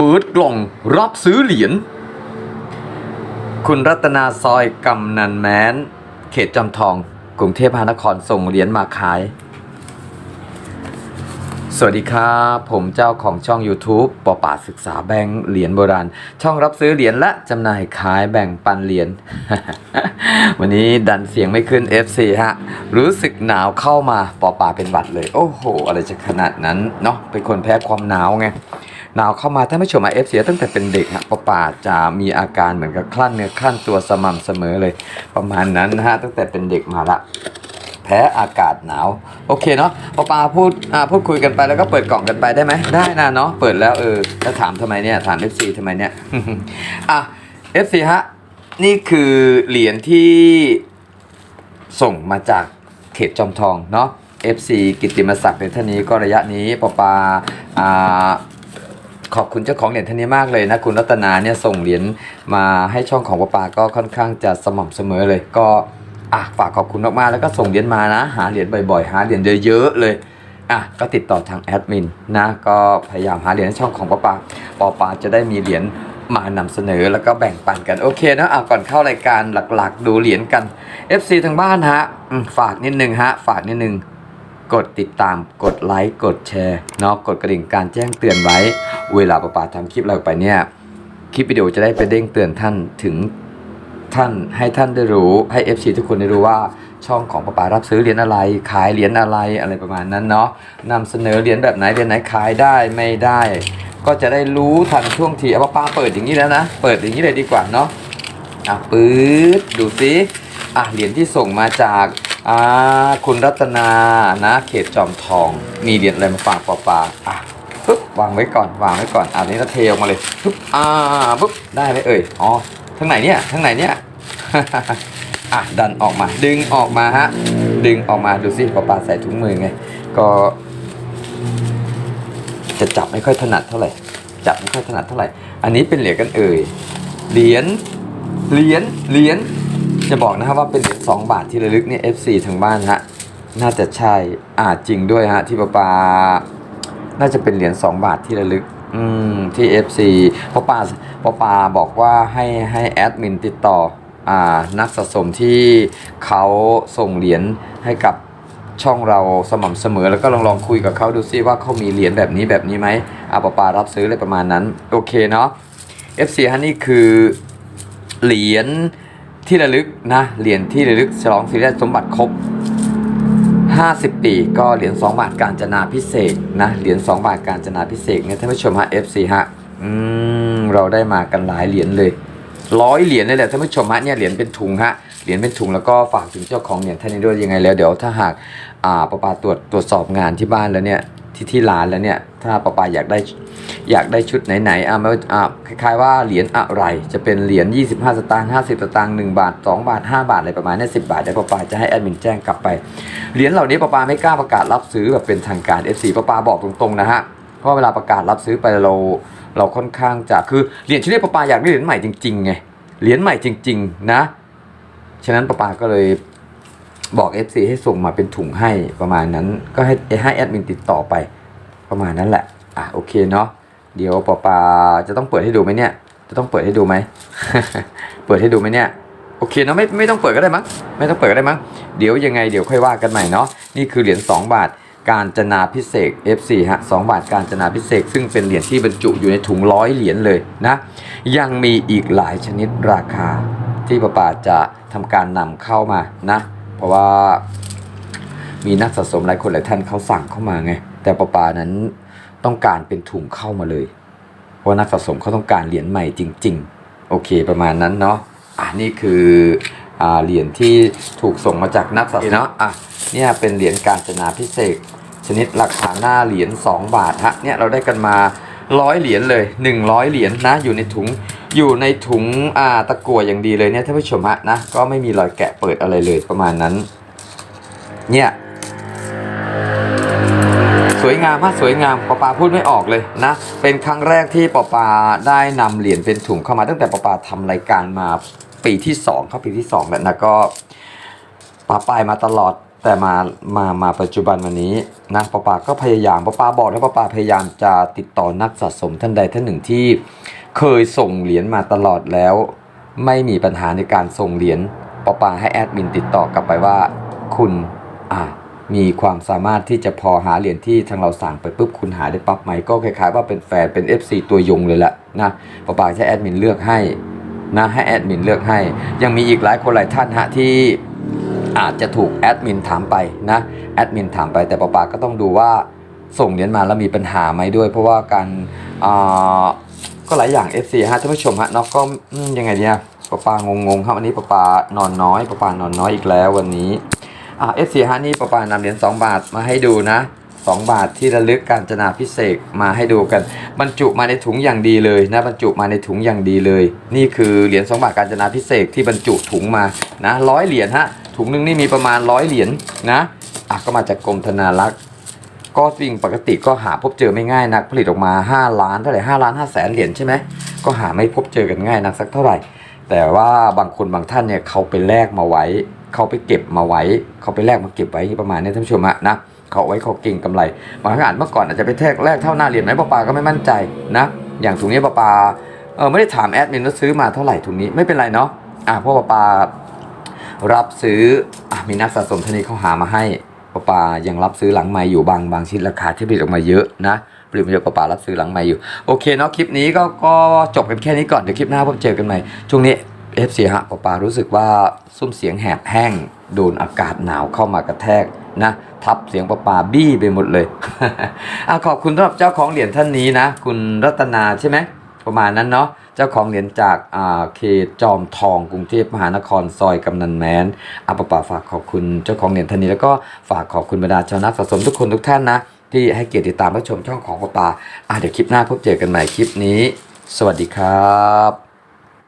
เปิดกล่องรับซื้อเหรียญ คุณรัตนาซอยกำนันแม้น เขตจอมทอง กรุงเทพมหานครส่งเหรียญมาขาย สวัสดีครับ ผมเจ้าของช่อง YouTube ปอป่าศึกษาแบงค์เหรียญโบราณ ช่องรับซื้อเหรียญและจำหน่ายขายแบ่งปันเหรียญ วันนี้ดันเสียงไม่ขึ้น FC ฮะ รู้สึกหนาวเข้ามาปอป่าเป็นหวัดเลย โอ้โห อะไรจะขนาดนั้นเนาะเป็นคนแพ้ความหนาวไงหนาวเข้ามาถ้าไม่ชมมาเอฟเสียตั้งแต่เป็นเด็กฮะปอป่าจะมีอาการเหมือนกับคลั่นเนื้อคลั่นตัวสม่ำเสมอเลย ประมาณนั้นนะฮะตั้งแต่เป็นเด็กมาละ แพ้อากาศหนาว โอเคเนาะปอปาพูดอ่าพูดคุยกันไปแล้วก็เปิดกล่องกันไปได้ไหมได้นะเนาะเปิดแล้วเออจะถามทำไมเนี่ยถาม FC ทำไมเนี่ยอะ FC ฮะนี่คือเหรียญที่ส่งมาจากเขตจอมทองเนาะ FC กิติมศักดิ์ในท่านนี้ก็ระยะนี้ปอปาอ่าขอบคุณเจ้าของเหรียญท่านนี้มากเลยนะ คุณรัตนาเนี่ยส่งเหรียญมาให้ช่องของป้าปาก็ค่อนข้างจะสม่ำเสมอเลยก็ อะฝากขอบคุณมากๆแล้วก็ส่งเหรียญมานะ หาเหรียญบ่อยๆ หาเหรียญเยอะๆเลยอะก็ติดต่อทางแอดมินนะก็พยายามหาเหรียญให้ช่องของป้าปาป้าปาจะได้มีเหรียญมานำเสนอแล้วก็แบ่งปันกันโอเคนะอะก่อนเข้ารายการหลักๆ ดูเหรียญกัน FC ทางบ้านฮะฝากนิดนึงฮะฝากนิดนึงกดติดตามกดไลค์กดแชร์เนาะกดกระดิ่งการแจ้งเตือนไว้ เวลาประปาทำคลิปอะไรออกไปเนี่ย คลิปวิดีโอจะได้ไปเด้งเตือนท่านถึง ท่านให้ท่านได้รู้ให้ FC ทุกคนได้รู้ว่าช่องของปปารับซื้อเหรียญอะไรขายเหรียญอะไรอะไรประมาณนั้นเนาะนำเสนอเหรียญแบบไหนเหรียญไหนขายได้ไม่ได้ ก็จะได้รู้ทันท่วงทีเอาปปาเปิดอย่างนี้แล้วนะ เปิดอย่างนี้เลยดีกว่าเนาะอะปื๊ดดูสิอะเหรียญที่ส่งมาจากอ่าคุณรัตนานะ เขตจอมทอง มีเหรียญอะไรมาฝากปอปาอะปึ๊บวางไว้ก่อนวางไว้ก่อนอันนี้เราเทออกมาเลยปึ๊บอ่าปึ๊บได้ไหมเอ่ยอ๋อทั้งไหนเนี่ยทั้งไหนเนี่ย อะดันออกมา ดึงออกมาฮะ ดึงออกมาดูสิปอปาใส่ถุงมือไง ก็ จะจับไม่ค่อยถนัดเท่าไหร่ จับไม่ค่อยถนัดเท่าไหร่ อันนี้เป็นเหรียญกันเอ่ย เหรียญ เหรียญ เหรียญ จะบอกนะครับว่าเป็นเหรียญสองบาทที่ระลึกเนี่ย FC ทางบ้านฮะ น่าจะใช่ อาจจริงด้วยฮะ ที่ปาปาน่าจะเป็นเหรียญ2บาทที่ระลึกอืมที่ FC ปาปาปาปาบอกว่าให้ให้แอดมินติดต่อ นักสะสมที่เขาส่งเหรียญให้กับช่องเราสม่ำเสมอแล้วก็ลองลองคุยกับเขาดูซิว่าเขามีเหรียญแบบนี้แบบนี้ไหมอาปาปารับซื้ออะไรประมาณนั้น โอเคเนาะ FC ฮะนี่คือเหรียญที่ระลึกนะเหรียญที่ระลึกฉลองสิริราชสมบัติครบ 50 ปี ก็เหรียญ2บาทการจนาพิเศษนะเหรียญ2บาทการจนาพิเศษเนี่ยท่านผู้ชมฮะ FC ฮะอืมเราได้มากันหลายเหรียญเลย ร้อยเหรียญเลยแหละท่านผู้ชมฮะเนี่ยเหรียญเป็นถุงฮะเหรียญเป็นถุงแล้วก็ฝากถึงเจ้าของเหรียญท่านนี้ด้วยยังไงแล้วเดี๋ยวถ้าหากอ่าประปาตรวจตรวจสอบงานที่บ้านแล้วเนี่ยที่ที่ร้านแล้วเนี่ยถ้าประปาอยากได้อยากได้ชุดไหนๆอ่าไม่ว่าอ่าคล้ายๆว่าเหรียญอะไร จะเป็นเหรียญ25 สตางค์50 สตางค์1บาท 2 บาท 5 บาทอะไรประมาณนี้10 บาทเดี๋ยวประปาจะให้แอดมินแจ้งกลับไปเหรียญเหล่านี้ป้าปาไม่กล้าประกาศรับซื้อแบบเป็นทางการ FC ป้าปาบอกตรงๆนะฮะเพราะเวลาประกาศรับซื้อไปเรา เราค่อนข้างจะคือเหรียญชนิดป้าปาอยากได้เหรียญใหม่จริงๆไงเหรียญใหม่จริง ๆ นะ ฉะนั้นป้าปาก็เลยบอก FC ให้ส่งมาเป็นถุงให้ประมาณนั้น ก็ให้ให้แอดมินติดต่อไปประมาณนั้นแหละ อะโอเคเนาะเดี๋ยวป้าปาจะต้องเปิดให้ดูไหมเนี่ย จะต้องเปิดให้ดูไหม เปิดให้ดูไหมเนี่ย โอเคเนาะไม่ไม่ต้องเปิดก็ได้มั้ง ไม่ต้องเปิดก็ได้มั้ง เดี๋ยวยังไงเดี๋ยวค่อยว่ากันใหม่เนาะ นี่คือเหรียญ2บาท การจนาพิเศษ F4 ฮะ2บาทการจนาพิเศษ ซึ่งเป็นเหรียญที่บรรจุอยู่ในถุงร้อยเหรียญเลยนะ ยังมีอีกหลายชนิดราคาที่ประปาจะทำการนำเข้ามานะ เพราะว่ามีนักสะสมหลายคนหลายท่านเขาสั่งเข้ามาไง แต่ประปานั้นต้องการเป็นถุงเข้ามาเลย เพราะนักสะสมเขาต้องการเหรียญใหม่จริง ๆ โอเคประมาณนั้นเนาะอะนี่คืออ่าเหรียญที่ถูกส่งมาจากนักสะสมเนาะอะเนี่ยเป็นเหรียญการจนาพิเศษ ชนิดราคาหน้าเหรียญ2 บาทฮะเนี่ยเราได้กันมาร้อยเหรียญเลย 100 เหรียญนะอยู่ในถุงอยู่ในถุงอ่าตะกั่วอย่างดีเลยเนี่ยท่านผู้ชมฮะนะก็ไม่มีรอยแกะเปิดอะไรเลยประมาณนั้น เนี่ยสวยงามมากสวยงามปอปาพูดไม่ออกเลยนะ เป็นครั้งแรกที่ปอปาได้นำเหรียญเป็นถุงเข้ามาตั้งแต่ปอปาทำรายการมาปีที่สองเข้าปีที่สองแล้วนะก็ปาไปมาตลอด แต่มามามาปัจจุบันวันนี้นะป้าปาก็พยายามป้าปาบอกนะป้าปาพยายามจะติดต่อนักสะสมท่านใดท่านหนึ่งที่ เคยส่งเหรียญมาตลอดแล้ว ไม่มีปัญหาในการส่งเหรียญป้าปาให้แอดมินติดต่อกลับไปว่า คุณอ่ามีความสามารถที่จะพอหาเหรียญที่ทางเราสั่งไปปุ๊บคุณหาได้ปั๊บไหมก็คล้ายๆว่าเป็นแฟนเป็น FC ตัวยงเลยแหละนะป้าปาใช้แอดมินเลือกให้นะให้แอดมินเลือกให้ ยังมีอีกหลายคนหลายท่านฮะที่ อาจจะถูกแอดมินถามไปนะแอดมินถามไปแต่ปะปาก็ต้องดูว่าส่งเหรียญมาแล้วมีปัญหาไหมด้วย เพราะว่าการอ่าก็หลายอย่าง FC ฮะท่านผู้ชมฮะนอกก็ยังไงเนี่ยปะปางงงครับวันนี้ปะปานอนน้อยปะปานอนน้อยอีกแล้ววันนี้อ่า FC ฮะนี่ปะปานำเหรียญ2บาทมาให้ดูนะ 2 บาทที่ระลึกการจนาพิเศษมาให้ดูกัน บรรจุมาในถุงอย่างดีเลยนะบรรจุมาในถุงอย่างดีเลย นี่คือเหรียญ2บาทการจนาพิเศษที่บรรจุถุงมานะร้อยเหรียญฮะถุงหนึงนี่มีประมาณร้อยเหรียญนะอะก็มาจากกรมธนารักษ์ก็สิ่งปกติก็หาพบเจอไม่ง่ายนักผลิตออกมา 5 ล้านเท่าไหร่5ล้าน5แสนเหรียญใช่ไหมก็หาไม่พบเจอกันง่ายนักสักเท่าไหร่ แต่ว่าบางคนบางท่านเนี่ยเขาไปแลกมาไว้ เขาไปเก็บมาไว้ เขาไปแลกมาเก็บไว้ประมาณนี้ท่านผู้ชมะนะ เขาไว้เขาเก่งกำไรบางครั้งอาจเมื่อก่อนอาจจะไปแทกแรกเท่าหน้าเหรียญไหมป้าปาก็ไม่มั่นใจนะ อย่างถุงนี้ป้าปาเออไม่ได้ถามแอดมินว่าซื้อมาเท่าไหร่ถุงนี้ไม่เป็นไรเนาะอ่าเพราะป้าปารับซื้ออมีนักสะสมท่านนี้เขาหามาให้ป้าปายังรับซื้อหลังใหม่อยู่บางบางชิ้นราคาที่ผลิตออกมาเยอะนะผลิมาเยอะป้าปารับซื้อหลังใหม่อยู่โอเคเนาะคลิปนี้ก็ก็จบกันแค่นี้ก่อนเดี๋ยวคลิปหน้าพบเจอกันใหม่ช่วงนี้ FC ฮะป้าปารู้สึกว่าซุ้มเสียงแหบแห้ง โดนอากาศหนาวเข้ามากระแทกนะทับเสียงป้าปาบี้ไปหมดเลยอะขอบคุณสำหรับเจ้าของเหรียญท่านนี้นะ คุณรัตนาใช่ไหมประมาณนั้นเนาะเจ้าของเหรียญจากอาเขตจอมทองกรุงเทพมหานครซอยกำนันแมนอาปาปาฝากขอบคุณเจ้าของเหรียญท่านนี้แล้วก็ฝากขอบคุณบรรดาชาวนักสะสมทุกคนทุกท่านนะ ที่ให้เกียรติติดตามรับชมช่องของปาปาอะเดี๋ยวคลิปหน้าพบเจอกันใหม่คลิปนี้ สวัสดีครับ